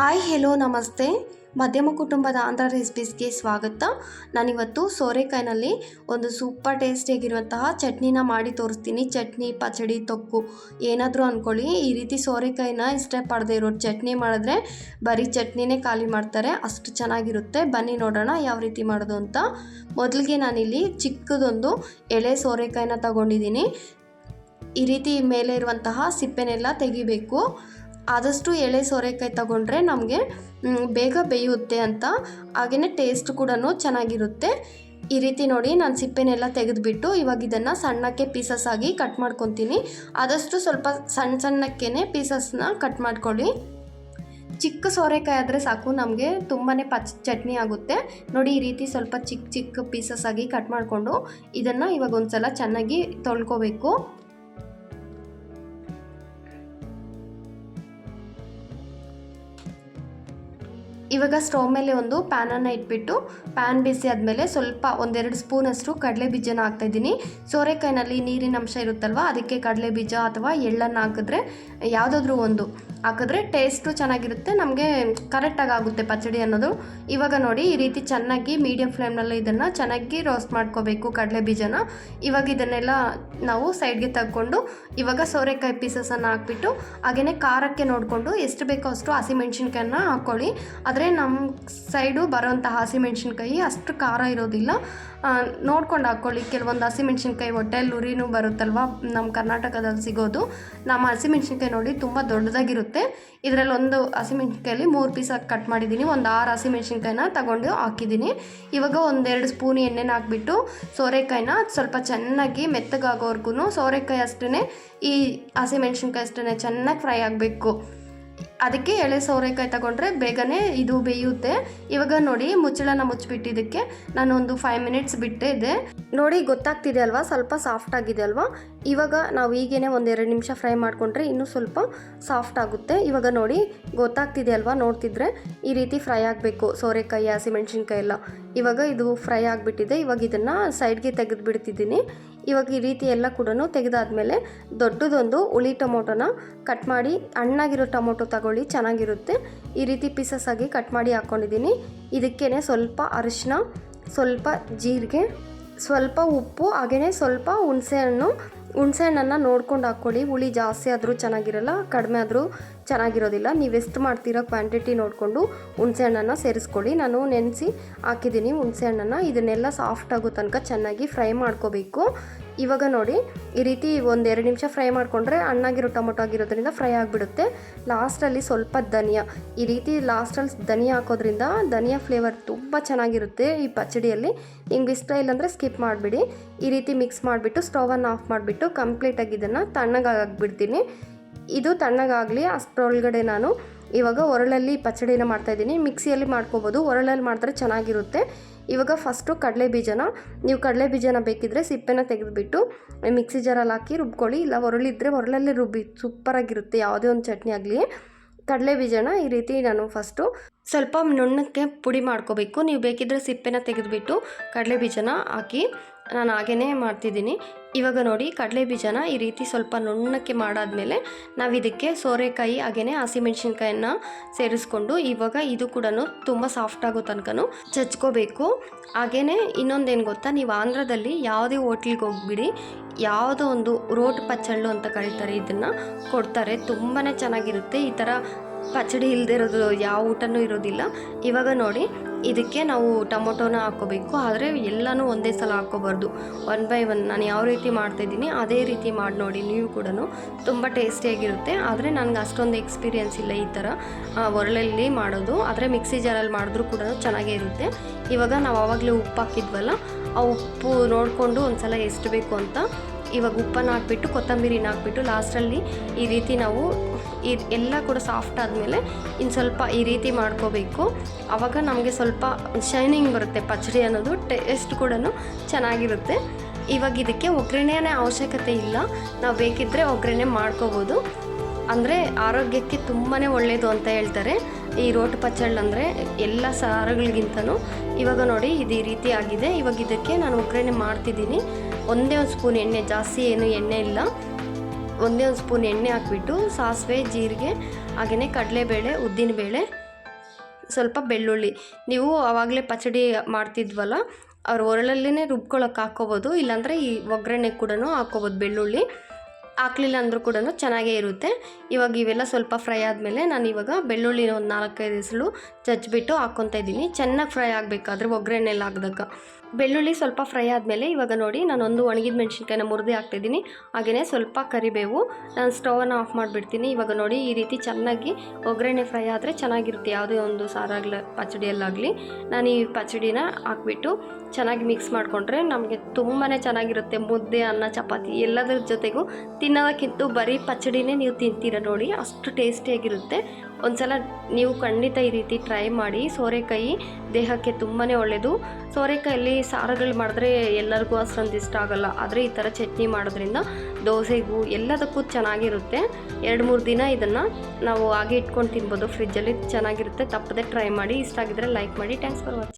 Hi hello ನಮಸ್ತೆ. ಮಧ್ಯಮ ಕುಟುಂಬದ ಆಂಧ್ರ ರೆಸಿಪೀಸ್ಗೆ ಸ್ವಾಗತ. ನಾನಿವತ್ತು ಸೋರೆಕಾಯಿನಲ್ಲಿ ಒಂದು ಸೂಪರ್ ಟೇಸ್ಟಿಯಾಗಿರುವಂತಹ ಚಟ್ನಿನ ಮಾಡಿ ತೋರಿಸ್ತೀನಿ. ಚಟ್ನಿ, ಪಚಡಿ, ತೊಕ್ಕು, ಏನಾದರೂ ಅಂದ್ಕೊಳ್ಳಿ ಈ ರೀತಿ ಸೋರೆಕಾಯಿನ ಇಷ್ಟಪಡದೆ ಇರೋ ಚಟ್ನಿ ಮಾಡಿದ್ರೆ ಬರೀ ಚಟ್ನಿನೇ ಖಾಲಿ ಮಾಡ್ತಾರೆ. ಅಷ್ಟು ಚೆನ್ನಾಗಿರುತ್ತೆ. ಬನ್ನಿ ನೋಡೋಣ ಯಾವ ರೀತಿ ಮಾಡೋದು ಅಂತ. ಮೊದಲಿಗೆ ನಾನಿಲ್ಲಿ ಚಿಕ್ಕದೊಂದು ಎಳೆ ಸೋರೆಕಾಯಿನ ತಗೊಂಡಿದ್ದೀನಿ. ಈ ರೀತಿ ಮೇಲೆ ಇರುವಂತಹ ಸಿಪ್ಪೆನೆಲ್ಲ ತೆಗಿಬೇಕು. ಆದಷ್ಟು ಎಳೆ ಸೋರೆಕಾಯಿ ತಗೊಂಡ್ರೆ ನಮಗೆ ಬೇಗ ಬೇಯುತ್ತೆ ಅಂತ. ಹಾಗೆಯೇ ಟೇಸ್ಟ್ ಕೂಡ ಚೆನ್ನಾಗಿರುತ್ತೆ. ಈ ರೀತಿ ನೋಡಿ ನಾನು ಸಿಪ್ಪೆನೆಲ್ಲ ತೆಗೆದುಬಿಟ್ಟು ಇವಾಗ ಇದನ್ನು ಸಣ್ಣಕ್ಕೆ ಪೀಸಸ್ ಆಗಿ ಕಟ್ ಮಾಡ್ಕೊತೀನಿ. ಆದಷ್ಟು ಸ್ವಲ್ಪ ಸಣ್ಣ ಸಣ್ಣಕ್ಕೇ ಪೀಸಸ್ನ ಕಟ್ ಮಾಡ್ಕೊಳ್ಳಿ. ಚಿಕ್ಕ ಸೋರೆಕಾಯಿ ಆದರೆ ಸಾಕು, ನಮಗೆ ತುಂಬಾ ಪಚ್, ಚಟ್ನಿ ಆಗುತ್ತೆ. ನೋಡಿ ಈ ರೀತಿ ಸ್ವಲ್ಪ ಚಿಕ್ಕ ಚಿಕ್ಕ ಪೀಸಸ್ ಆಗಿ ಕಟ್ ಮಾಡಿಕೊಂಡು ಇದನ್ನು ಇವಾಗ ಒಂದು ಸಲ ಚೆನ್ನಾಗಿ ತೊಳ್ಕೊಬೇಕು. ಇವಾಗ ಸ್ಟವ್ ಮೇಲೆ ಒಂದು ಪ್ಯಾನನ್ನು ಇಟ್ಬಿಟ್ಟು ಪ್ಯಾನ್ ಬಿಸಿ ಆದಮೇಲೆ ಸ್ವಲ್ಪ ಒಂದೆರಡು ಸ್ಪೂನಷ್ಟು ಕಡಲೆ ಬೀಜನ ಹಾಕ್ತಾಯಿದ್ದೀನಿ. ಸೋರೆಕಾಯಿನಲ್ಲಿ ನೀರಿನ ಅಂಶ ಇರುತ್ತಲ್ವ, ಅದಕ್ಕೆ ಕಡಲೆ ಬೀಜ ಅಥವಾ ಎಳ್ಳನ್ನು ಹಾಕಿದ್ರೆ ಯಾವುದಾದ್ರೂ ಒಂದು ಹಾಕಿದ್ರೆ ಟೇಸ್ಟು ಚೆನ್ನಾಗಿರುತ್ತೆ, ನಮಗೆ ಕರೆಕ್ಟಾಗಿ ಆಗುತ್ತೆ ಪಚಡಿ ಅನ್ನೋದು. ಇವಾಗ ನೋಡಿ, ಈ ರೀತಿ ಚೆನ್ನಾಗಿ ಮೀಡಿಯಂ ಫ್ಲೇಮ್ನಲ್ಲಿ ಇದನ್ನು ಚೆನ್ನಾಗಿ ರೋಸ್ಟ್ ಮಾಡ್ಕೋಬೇಕು ಕಡಲೆ ಬೀಜನ. ಇವಾಗ ಇದನ್ನೆಲ್ಲ ನಾವು ಸೈಡ್ಗೆ ತಗೊಂಡು ಇವಾಗ ಸೋರೆಕಾಯಿ ಪೀಸಸನ್ನು ಹಾಕ್ಬಿಟ್ಟು ಹಾಗೆಯೇ ಖಾರಕ್ಕೆ ನೋಡಿಕೊಂಡು ಎಷ್ಟು ಬೇಕೋ ಅಷ್ಟು ಹಸಿಮೆಣ್ಸಿನ್ಕಾಯನ್ನ ಹಾಕ್ಕೊಳ್ಳಿ ಆದರೆ ನಮ್ಮ ಸೈಡು ಬರೋಂಥ ಹಸಿಮೆಣ್ಸಿನ್ಕಾಯಿ ಅಷ್ಟು ಖಾರ ಇರೋದಿಲ್ಲ. ನೋಡ್ಕೊಂಡು ಹಾಕ್ಕೊಳ್ಳಿ ಕೆಲವೊಂದು ಹಸಿಮೆಣ್ಸಿನ್ಕಾಯಿ ಹೊಟ್ಟೆಯಲ್ಲಿ ಉರಿನೂ ಬರುತ್ತಲ್ವ? ನಮ್ಮ ಕರ್ನಾಟಕದಲ್ಲಿ ಸಿಗೋದು. ನಮ್ಮ ಹಸಿಮೆಣ್ಸಿನ್ಕಾಯಿ ನೋಡಿ ತುಂಬ ದೊಡ್ಡದಾಗಿರುತ್ತೆ. ಇದರಲ್ಲಿ ಒಂದು ಹಸಿಮೆಣ್ಸಿನ್ಕಾಯಲ್ಲಿ ಮೂರು ಪೀಸಾಗಿ ಕಟ್ ಮಾಡಿದ್ದೀನಿ. ಒಂದು ಆರು ಹಸಿಮೆಣ್ಸಿನ್ಕಾಯಿನ ತಗೊಂಡು ಹಾಕಿದ್ದೀನಿ. ಇವಾಗ ಒಂದೆರಡು ಸ್ಪೂನ್ ಎಣ್ಣೆನ ಹಾಕ್ಬಿಟ್ಟು ಸೋರೆಕಾಯಿನ ಸ್ವಲ್ಪ ಚೆನ್ನಾಗಿ ಮೆತ್ತಗಾಗೋವರೆಗೂ ಸೋರೆಕಾಯಿ ಅಷ್ಟೇ ಈ ಹಸಿಮೆಣ್ಸಿನ್ಕಾಯಿ ಅಷ್ಟೇ ಚೆನ್ನಾಗಿ ಫ್ರೈ ಆಗಬೇಕು. ಅದಕ್ಕೆ ಎಳೆ ಸೋರೆಕಾಯಿ ತಗೊಂಡ್ರೆ ಬೇಗನೆ ಇದು ಬೇಯುತ್ತೆ. ಇವಾಗ ನೋಡಿ ಮುಚ್ಚಳನ ಮುಚ್ಚಿಬಿಟ್ಟಿದ್ದಕ್ಕೆ ನಾನು ಒಂದು ಫೈವ್ ಮಿನಿಟ್ಸ್ ಬಿಟ್ಟೆ ಇದೆ. ನೋಡಿ ಗೊತ್ತಾಗ್ತಿದೆ ಅಲ್ವಾ? ಸ್ವಲ್ಪ ಸಾಫ್ಟ್ ಆಗಿದೆ ಅಲ್ವಾ? ಇವಾಗ ನಾವು ಈಗೇನೆ ಒಂದೆರಡು ನಿಮಿಷ ಫ್ರೈ ಮಾಡಿಕೊಂಡ್ರೆ ಇನ್ನೂ ಸ್ವಲ್ಪ ಸಾಫ್ಟ್ ಆಗುತ್ತೆ. ಇವಾಗ ನೋಡಿ ಗೊತ್ತಾಗ್ತಿದೆ ಅಲ್ವಾ? ನೋಡ್ತಿದ್ರೆ ಈ ರೀತಿ ಫ್ರೈ ಆಗಬೇಕು. ಸೋರೆಕಾಯಿ ಹಸಿಮೆಣ್ಸಿನ್ಕಾಯಿ ಎಲ್ಲ. ಇವಾಗ ಇದು ಫ್ರೈ ಆಗಿಬಿಟ್ಟಿದೆ. ಇವಾಗ ಇದನ್ನು ಸೈಡ್ಗೆ ತೆಗೆದು ಬಿಡ್ತಿದ್ದೀನಿ ಇವಾಗ ಈ ರೀತಿ ಎಲ್ಲ ಕೂಡ ತೆಗೆದಾದ್ಮೇಲೆ ದೊಡ್ಡದೊಂದು ಹುಳಿ ಟೊಮೊಟೊನ ಕಟ್ ಮಾಡಿ, ಹಣ್ಣಾಗಿರೋ ಟೊಮೊಟೊ ತಗೊಳ್ಳಿ, ಚೆನ್ನಾಗಿರುತ್ತೆ. ಈ ರೀತಿ ಪೀಸಸ್ ಆಗಿ ಕಟ್ ಮಾಡಿ ಹಾಕ್ಕೊಂಡಿದ್ದೀನಿ ಇದಕ್ಕೇ ಸ್ವಲ್ಪ ಅರಿಶಿನ ಸ್ವಲ್ಪ ಜೀರಿಗೆ, ಸ್ವಲ್ಪ ಉಪ್ಪು ಹಾಗೆಯೇ ಸ್ವಲ್ಪ ಹುಣಸೆಹಣ್ಣು ಹುಣಸೆಹಣ್ಣನ್ನು ನೋಡ್ಕೊಂಡು ಹಾಕ್ಕೊಳ್ಳಿ ಹುಳಿ ಜಾಸ್ತಿ ಆದರೂ ಚೆನ್ನಾಗಿರಲ್ಲ, ಕಡಿಮೆ ಆದರೂ ಚೆನ್ನಾಗಿರೋದಿಲ್ಲ. ನೀವು ಎಷ್ಟು ಮಾಡ್ತೀರೋ ಕ್ವಾಂಟಿಟಿ ನೋಡಿಕೊಂಡು ಹುಣಸೆಹಣ್ಣನ್ನು ಸೇರಿಸ್ಕೊಳ್ಳಿ. ನಾನು ನೆನೆಸಿ ಹಾಕಿದ್ದೀನಿ ಹುಣಸೆಹಣ್ಣನ್ನು. ಇದನ್ನೆಲ್ಲ ಸಾಫ್ಟ್ ಆಗೋ ತನಕ ಚೆನ್ನಾಗಿ ಫ್ರೈ ಮಾಡ್ಕೋಬೇಕು. ಇವಾಗ ನೋಡಿ, ಈ ರೀತಿ ಒಂದೆರಡು ನಿಮಿಷ ಫ್ರೈ ಮಾಡಿಕೊಂಡ್ರೆ ಹಣ್ಣಾಗಿರೋ ಟೊಮೊಟೊ ಆಗಿರೋದ್ರಿಂದ ಫ್ರೈ ಆಗಿಬಿಡುತ್ತೆ. ಲಾಸ್ಟಲ್ಲಿ ಸ್ವಲ್ಪ ಧನಿಯಾ. ಈ ರೀತಿ ಲಾಸ್ಟಲ್ಲಿ ಧನಿಯಾ ಹಾಕೋದ್ರಿಂದ ಧನಿಯಾ ಫ್ಲೇವರ್ ತುಂಬ ಚೆನ್ನಾಗಿರುತ್ತೆ ಈ ಪಚಡಿಯಲ್ಲಿ. ನಿಮ್ಗೆ ಇಷ್ಟ ಇಲ್ಲಾಂದರೆ ಸ್ಕಿಪ್ ಮಾಡಿಬಿಡಿ. ಈ ರೀತಿ ಮಿಕ್ಸ್ ಮಾಡಿಬಿಟ್ಟು ಸ್ಟವನ್ನು ಆಫ್ ಮಾಡಿಬಿಟ್ಟು ಕಂಪ್ಲೀಟಾಗಿ ಇದನ್ನು ತಣ್ಣಗಾಗಿಬಿಡ್ತೀನಿ ಇದು ತಣ್ಣಗಾಗಲಿ, ಅಷ್ಟರೊಳಗಡೆ ನಾನು ಇವಾಗ ಒರಳಲ್ಲಿ ಪಚಡಿನ ಮಾಡ್ತಾಯಿದ್ದೀನಿ ಮಿಕ್ಸಿಯಲ್ಲಿ ಮಾಡ್ಕೋಬೋದು. ಒರಳಲ್ಲಿ ಮಾಡಿದ್ರೆ ಚೆನ್ನಾಗಿರುತ್ತೆ. ಇವಾಗ ಫಸ್ಟು ಕಡಲೆ ಬೀಜನ, ನೀವು ಕಡಲೆ ಬೀಜನ ಬೇಕಿದ್ದರೆ ಸಿಪ್ಪೆನ ತೆಗೆದುಬಿಟ್ಟು ಮಿಕ್ಸಿ ಜಾರಲ್ಲಿ ಹಾಕಿ ರುಬ್ಕೊಳ್ಳಿ. ಇಲ್ಲ, ಒರಳಿದ್ರೆ ಒರಳಲ್ಲೇ ರುಬ್ಬಿ ಸೂಪರಾಗಿರುತ್ತೆ ಯಾವುದೇ ಒಂದು ಚಟ್ನಿ ಆಗಲಿ. ಕಡಲೆ ಬೀಜನ ಈ ರೀತಿ ನಾನು ಫಸ್ಟು ಸ್ವಲ್ಪ ನುಣ್ಣಕ್ಕೆ ಪುಡಿ ಮಾಡ್ಕೋಬೇಕು. ನೀವು ಬೇಕಿದ್ದರೆ ಸಿಪ್ಪೆನ ತೆಗೆದುಬಿಟ್ಟು ಕಡಲೆ ಬೀಜನ ಹಾಕಿ ನಾನು ಹಾಗೇ ಮಾಡ್ತಿದ್ದೀನಿ. ಇವಾಗ ನೋಡಿ ಕಡಲೆ ಬೀಜನ ಈ ರೀತಿ ಸ್ವಲ್ಪ ನುಣ್ಣಕ್ಕೆ ಮಾಡಾದಮೇಲೆ ನಾವು ಇದಕ್ಕೆ ಸೋರೆಕಾಯಿ ಹಾಗೆಯೇ ಹಸಿಮೆಣ್ಸಿನ್ಕಾಯನ್ನ ಸೇರಿಸ್ಕೊಂಡು ಇವಾಗ ಇದು ಕೂಡ ತುಂಬ ಸಾಫ್ಟ್ ಆಗೋ ತನಕ ಚಚ್ಕೋಬೇಕು. ಹಾಗೆಯೇ ಇನ್ನೊಂದೇನು ಗೊತ್ತಾ? ನೀವು ಆಂಧ್ರದಲ್ಲಿ ಯಾವುದೇ ಹೋಟ್ಲಿಗೆ ಹೋಗ್ಬಿಡಿ. ಯಾವುದೋ ಒಂದು ರೋಟ್ ಪಚ್ಚಳ್ಳು ಅಂತ ಕರೀತಾರೆ. ಇದನ್ನು ಕೊಡ್ತಾರೆ. ತುಂಬಾ ಚೆನ್ನಾಗಿರುತ್ತೆ. ಈ ಥರ ಪಚಡಿ ಇಲ್ಲದೆ ಇರೋದು, ಯಾವ ಊಟನೂ ಇರೋದಿಲ್ಲ. ಇವಾಗ ನೋಡಿ, ಇದಕ್ಕೆ ನಾವು ಟೊಮೊಟೊನ ಹಾಕ್ಕೋಬೇಕು. ಆದರೆ ಎಲ್ಲನೂ ಒಂದೇ ಸಲ ಹಾಕ್ಕೋಬಾರ್ದು. ಒನ್ ಬೈ ಒನ್ ನಾನು ಯಾವ ರೀತಿ ಮಾಡ್ತಾಯಿದ್ದೀನಿ ಅದೇ ರೀತಿ ಮಾಡಿ ನೋಡಿ, ನೀವು ಕೂಡ ತುಂಬ ಟೇಸ್ಟಿಯಾಗಿರುತ್ತೆ ಆದರೆ ನನಗೆ ಅಷ್ಟೊಂದು ಎಕ್ಸ್ಪೀರಿಯೆನ್ಸ್ ಇಲ್ಲ ಈ ಥರ. ಒರಳಲ್ಲಿ ಮಾಡೋದು. ಆದರೆ ಮಿಕ್ಸಿ ಜಾರಲ್ಲಿ ಮಾಡಿದ್ರೂ ಕೂಡ ಚೆನ್ನಾಗೇ ಇರುತ್ತೆ. ಇವಾಗ ನಾವು ಆವಾಗಲೇ ಉಪ್ಪು ಹಾಕಿದ್ವಲ್ಲ, ಆ ಉಪ್ಪು ನೋಡಿಕೊಂಡು ಒಂದು ಸಲ ಎಷ್ಟು ಬೇಕು ಅಂತ ಇವಾಗ ಉಪ್ಪನ್ನು ಹಾಕ್ಬಿಟ್ಟು, ಕೊತ್ತಂಬರಿನ ಹಾಕ್ಬಿಟ್ಟು ಲಾಸ್ಟಲ್ಲಿ ಈ ರೀತಿ ನಾವು ಈ ಎಲ್ಲ ಕೂಡ ಸಾಫ್ಟ್ ಆದಮೇಲೆ ಇನ್ನು ಸ್ವಲ್ಪ ಈ ರೀತಿ ಮಾಡ್ಕೋಬೇಕು. ಆವಾಗ ನಮಗೆ ಸ್ವಲ್ಪ ಶೈನಿಂಗ್ ಬರುತ್ತೆ ಪಚಡಿ ಅನ್ನೋದು ಟೇಸ್ಟ್ ಕೂಡ ಚೆನ್ನಾಗಿರುತ್ತೆ. ಇವಾಗ ಇದಕ್ಕೆ ಒಗ್ಗರಣೆನೇ ಅವಶ್ಯಕತೆ ಇಲ್ಲ. ನಾವು ಬೇಕಿದ್ದರೆ ಒಗ್ಗರಣೆ ಮಾಡ್ಕೋಬೋದು. ಅಂದರೆ ಆರೋಗ್ಯಕ್ಕೆ ತುಂಬಾ ಒಳ್ಳೆಯದು ಅಂತ ಹೇಳ್ತಾರೆ. ಈ ರೋಟ್ ಪಚ್ಚಳ್ಳು ಅಂದರೆ ಎಲ್ಲ ಸಾರುಗಳಿಗಿಂತನೂ. ಇವಾಗ ನೋಡಿ ಇದು ಈ ರೀತಿ ಆಗಿದೆ. ಇವಾಗ ಇದಕ್ಕೆ ನಾನು ಒಗ್ಗರಣೆ ಮಾಡ್ತಿದ್ದೀನಿ. ಒಂದೇ ಒಂದು ಸ್ಪೂನ್ ಎಣ್ಣೆ, ಜಾಸ್ತಿ ಏನು ಎಣ್ಣೆ ಇಲ್ಲ. ಒಂದೇ ಒಂದು ಸ್ಪೂನ್ ಎಣ್ಣೆ ಹಾಕ್ಬಿಟ್ಟು, ಸಾಸಿವೆ, ಜೀರಿಗೆ ಹಾಗೆಯೇ ಕಡಲೆಬೇಳೆ, ಉದ್ದಿನಬೇಳೆ, ಸ್ವಲ್ಪ ಬೆಳ್ಳುಳ್ಳಿ. ನೀವು ಆವಾಗಲೇ ಪಚಡಿ ಮಾಡ್ತಿದ್ವಲ್ಲ, ಅವ್ರ ಒರಳಲ್ಲೇ ರುಬ್ಕೊಳಕ್ಕೆ ಹಾಕ್ಕೋಬೋದು, ಇಲ್ಲಾಂದರೆ ಈ ಒಗ್ಗರಣೆ ಕೂಡ ಹಾಕ್ಕೋಬೋದು ಬೆಳ್ಳುಳ್ಳಿ. ಹಾಕ್ಲಿಲ್ಲ ಅಂದರೂ ಕೂಡ ಚೆನ್ನಾಗೇ ಇರುತ್ತೆ. ಇವಾಗ ಇವೆಲ್ಲ ಸ್ವಲ್ಪ ಫ್ರೈ ಆದಮೇಲೆ ನಾನು ಇವಾಗ ಬೆಳ್ಳುಳ್ಳಿನ ಒಂದು ನಾಲ್ಕೈದು ಹೆಸಳು ಜಜ್ಜಿಬಿಟ್ಟು ಹಾಕ್ಕೊತಾ ಇದ್ದೀನಿ. ಚೆನ್ನಾಗಿ ಫ್ರೈ ಆಗಬೇಕಾದ್ರೆ ಒಗ್ಗರಣೆಲ್ಲ ಹಾಕಿದಾಗ. ಬೆಳ್ಳುಳ್ಳಿ ಸ್ವಲ್ಪ ಫ್ರೈ ಆದಮೇಲೆ ಇವಾಗ ನೋಡಿ ನಾನು ಒಂದು ಒಣಗಿದ ಮೆಣಸಿನ್ಕಾಯಿನ ಮುರಿದೇ ಹಾಕ್ತಿದ್ದೀನಿ. ಹಾಗೆಯೇ ಸ್ವಲ್ಪ ಕರಿಬೇವು. ನಾನು ಸ್ಟವನ್ನು ಆಫ್ ಮಾಡಿಬಿಡ್ತೀನಿ. ಇವಾಗ ನೋಡಿ ಈ ರೀತಿ ಚೆನ್ನಾಗಿ ಒಗ್ಗರಣೆ ಫ್ರೈ ಆದರೆ ಚೆನ್ನಾಗಿರುತ್ತೆ. ಯಾವುದೇ ಒಂದು ಸಾರಾಗ್ಲ, ಪಚಡಿಯಲ್ಲಾಗಲಿ. ನಾನು ಈ ಪಚಡಿನ ಹಾಕ್ಬಿಟ್ಟು ಚೆನ್ನಾಗಿ ಮಿಕ್ಸ್ ಮಾಡಿಕೊಂಡ್ರೆ ನಮಗೆ ತುಂಬಾ ಚೆನ್ನಾಗಿರುತ್ತೆ. ಮುದ್ದೆ, ಅನ್ನ, ಚಪಾತಿ ಎಲ್ಲದರ ಜೊತೆಗೂ ತಿನ್ನೋದಕ್ಕಿಂತ ಬರೀ ಪಚಡಿನೇ ನೀವು ತಿಂತೀರ ನೋಡಿ. ಅಷ್ಟು ಟೇಸ್ಟಿಯಾಗಿರುತ್ತೆ. ಒಂದ್ಸಲ ನೀವು ಖಂಡಿತ ಈ ರೀತಿ ಟ್ರೈ ಮಾಡಿ. ಸೋರೆಕಾಯಿ ದೇಹಕ್ಕೆ ತುಂಬಾ ಒಳ್ಳೆಯದು ಸೋರೆಕಾಯಲ್ಲಿ ಸಾರುಗಳು ಮಾಡಿದ್ರೆ ಎಲ್ಲರಿಗೂ ಅಷ್ಟೊಂದು ಇಷ್ಟ ಆಗಲ್ಲ. ಆದರೆ ಈ ಥರ ಚಟ್ನಿ ಮಾಡೋದ್ರಿಂದ ದೋಸೆಗೂ ಎಲ್ಲದಕ್ಕೂ ಚೆನ್ನಾಗಿರುತ್ತೆ. ಎರಡು, ಮೂರು ದಿನ ಇದನ್ನು ನಾವು ಹಾಗೆ ಇಟ್ಕೊಂಡು ತಿನ್ಬೋದು. ಫ್ರಿಜ್ಜಲ್ಲಿ ಚೆನ್ನಾಗಿರುತ್ತೆ. ತಪ್ಪದೆ ಟ್ರೈ ಮಾಡಿ. ಇಷ್ಟ ಆಗಿದ್ರೆ ಲೈಕ್ ಮಾಡಿ. Thanks for watching